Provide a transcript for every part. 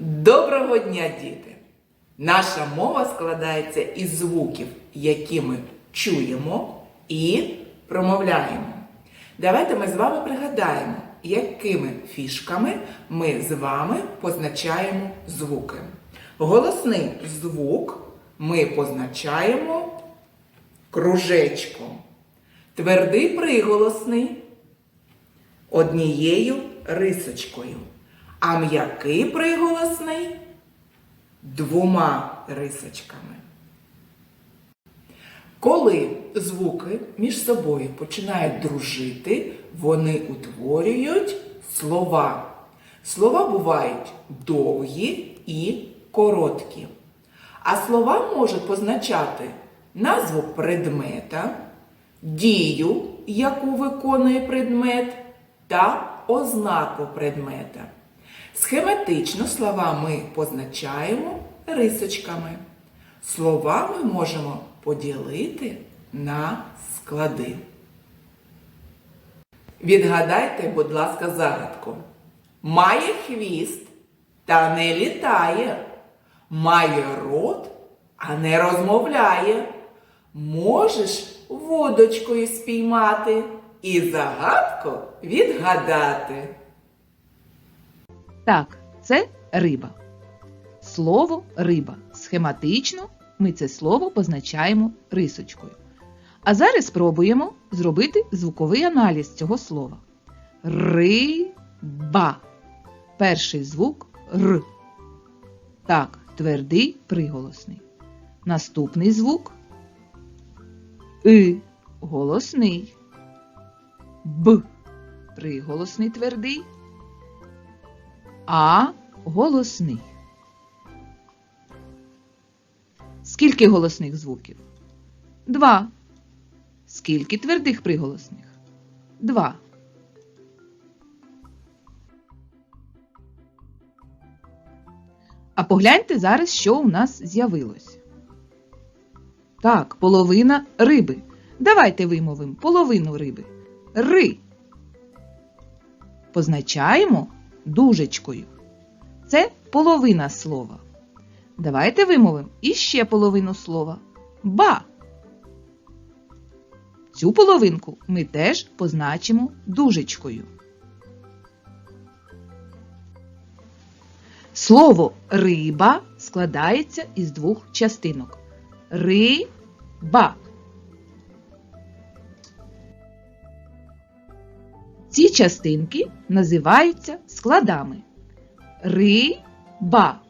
Доброго дня, діти! Наша мова складається із звуків, які ми чуємо і промовляємо. Давайте ми з вами пригадаємо, якими фішками ми з вами позначаємо звуки. Голосний звук ми позначаємо кружечком. Твердий приголосний однією рисочкою, а м'який приголосний двома рисочками. Коли звуки між собою починають дружити, вони утворюють слова. Слова бувають довгі і короткі. А слова можуть позначати назву предмета, дію, яку виконує предмет, та ознаку предмета. Схематично слова ми позначаємо рисочками. Слова ми можемо поділити на склади. Відгадайте, будь ласка, загадку. Має хвіст та не літає. Має рот, а не розмовляє. Можеш водочкою спіймати і загадку відгадати. Так, це риба. Слово риба. Схематично ми це слово позначаємо рисочкою. А зараз спробуємо зробити звуковий аналіз цього слова. Риба. Перший звук Р. Так, твердий приголосний. Наступний звук И. Голосний. Б. Приголосний твердий. А голосний. Скільки голосних звуків? Два. Скільки твердих приголосних? Два. А погляньте зараз, що у нас з'явилось. Так, половина риби. Давайте вимовимо половину риби. Ри. Позначаємо дужечкою. Це половина слова. Давайте вимовимо іще половину слова. Ба. Цю половинку ми теж позначимо дужечкою. Слово риба складається із двох частинок. Риба. Ці частинки називаються складами. Риба.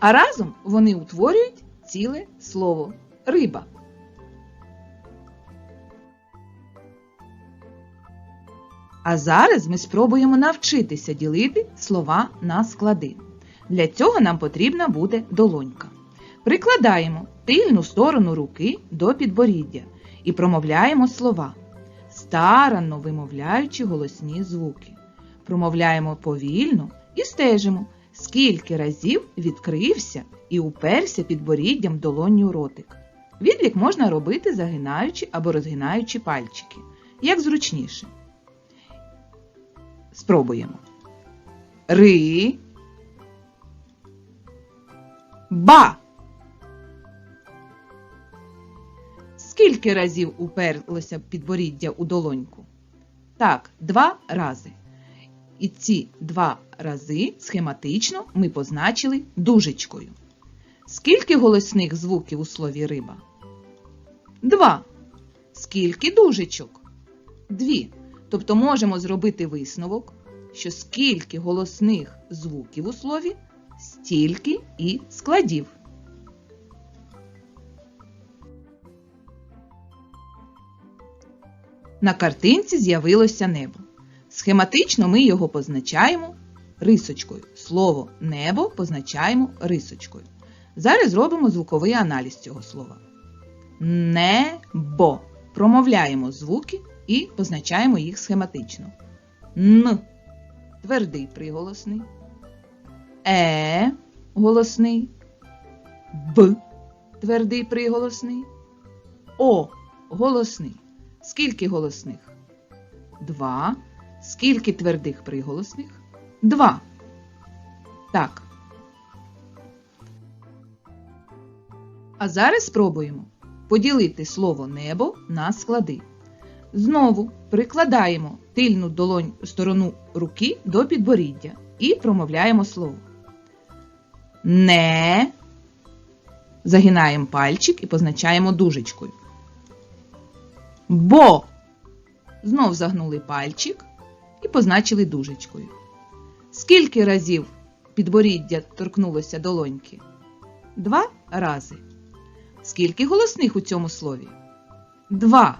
А разом вони утворюють ціле слово риба. А зараз ми спробуємо навчитися ділити слова на склади. Для цього нам потрібна буде долонька. Прикладаємо тильну сторону руки до підборіддя і промовляємо слова, старанно вимовляючи голосні звуки. Промовляємо повільно і стежимо, скільки разів відкрився і уперся підборіддям долонню у ротик. Відлік можна робити загинаючи або розгинаючи пальчики, як зручніше. Спробуємо. Ри. Ба. Скільки разів уперлося підборіддя у долоньку? Так, два рази. І ці два рази схематично ми позначили дужечкою. Скільки голосних звуків у слові риба? Два. Скільки дужечок? Дві. Тобто можемо зробити висновок, що скільки голосних звуків у слові, стільки і складів. На картинці з'явилося небо. Схематично ми його позначаємо рисочкою. Слово небо позначаємо рисочкою. Зараз зробимо звуковий аналіз цього слова. Небо. Промовляємо звуки і позначаємо їх схематично. Н твердий приголосний. Е голосний. Б твердий приголосний. О голосний. Скільки голосних? Два. Скільки твердих приголосних? Два. Так. А зараз спробуємо поділити слово небо на склади. Знову прикладаємо тильну долонь сторону руки до підборіддя і промовляємо слово. Не. Загинаємо пальчик і позначаємо дужечкою. Бо. Знов загнули пальчик і позначили дужечкою. Скільки разів підборіддя торкнулося долоньки? Два рази. Скільки голосних у цьому слові? Два.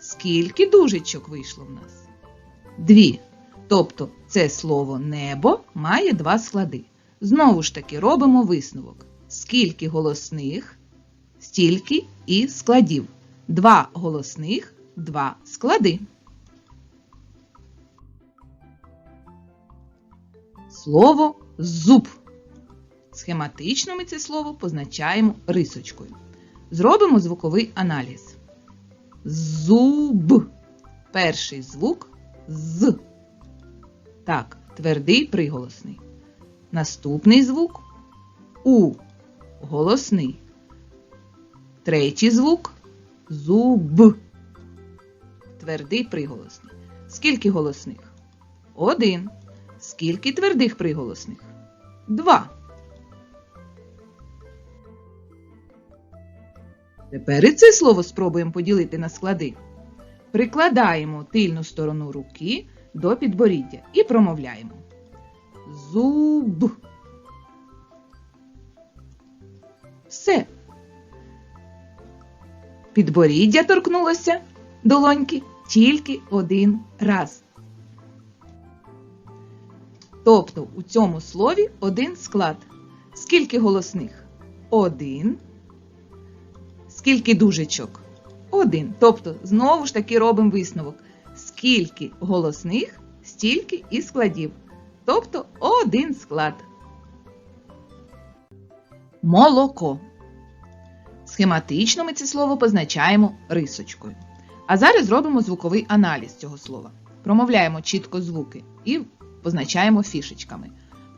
Скільки дужечок вийшло в нас? Дві. Тобто це слово небо має два склади. Знову ж таки робимо висновок. Скільки голосних, стільки і складів. Два голосних, два склади. Слово зуб. Схематично ми це слово позначаємо рисочкою. Зробимо звуковий аналіз. Зуб. Перший звук з. Так, твердий приголосний. Наступний звук у. Голосний. Третій звук зуб. Твердий приголосний. Скільки голосних? Один. Скільки твердих приголосних? Два. Тепер і це слово спробуємо поділити на склади. Прикладаємо тильну сторону руки до підборіддя і промовляємо. Зуб. Все. Підборіддя торкнулося долоньки тільки один раз. Тобто у цьому слові один склад. Скільки голосних? Один. Скільки дужечок? Один. Тобто, знову ж таки робимо висновок. Скільки голосних, стільки і складів. Тобто один склад. Молоко. Схематично ми це слово позначаємо рисочкою. А зараз зробимо звуковий аналіз цього слова. Промовляємо чітко звуки і позначаємо фішечками.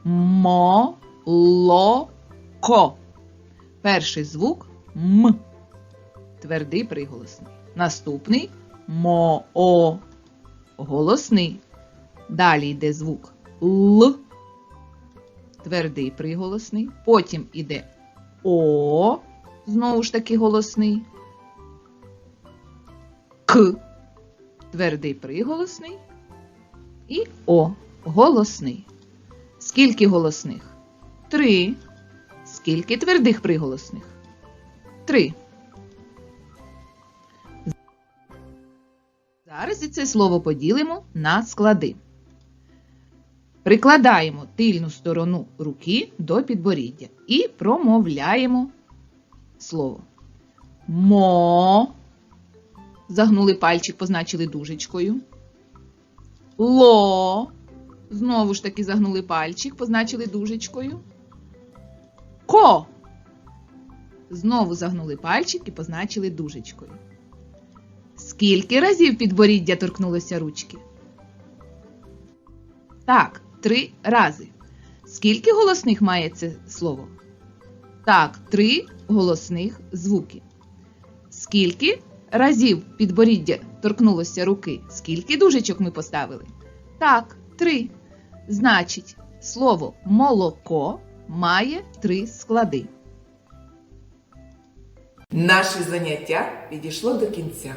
Мо-ло-ко. Перший звук М. Твердий приголосний. Наступний мо-о. Голосний. Далі йде звук Л. Твердий приголосний. Потім іде О. Знову ж таки голосний. К. Твердий приголосний. І О. Голосний. Скільки голосних? Три. Скільки твердих приголосних? Три. Зараз і це слово поділимо на склади. Прикладаємо тильну сторону руки до підборіддя і промовляємо слово. Мо. Загнули пальчик, позначили дужечкою. Ло. Знову ж таки загнули пальчик, позначили дужечкою. Ко. Знову загнули пальчик і позначили дужечкою. Скільки разів підборіддя торкнулося ручки? Так, три рази. Скільки голосних має це слово? Так, три голосних звуки. Скільки разів підборіддя торкнулося руки? Скільки дужечок ми поставили? Так, три. Значить, слово молоко має три склади. Наше заняття підійшло до кінця.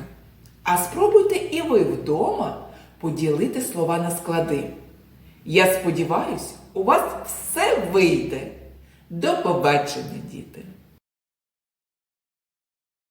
А спробуйте і ви вдома поділити слова на склади. Я сподіваюся, у вас все вийде. До побачення, діти!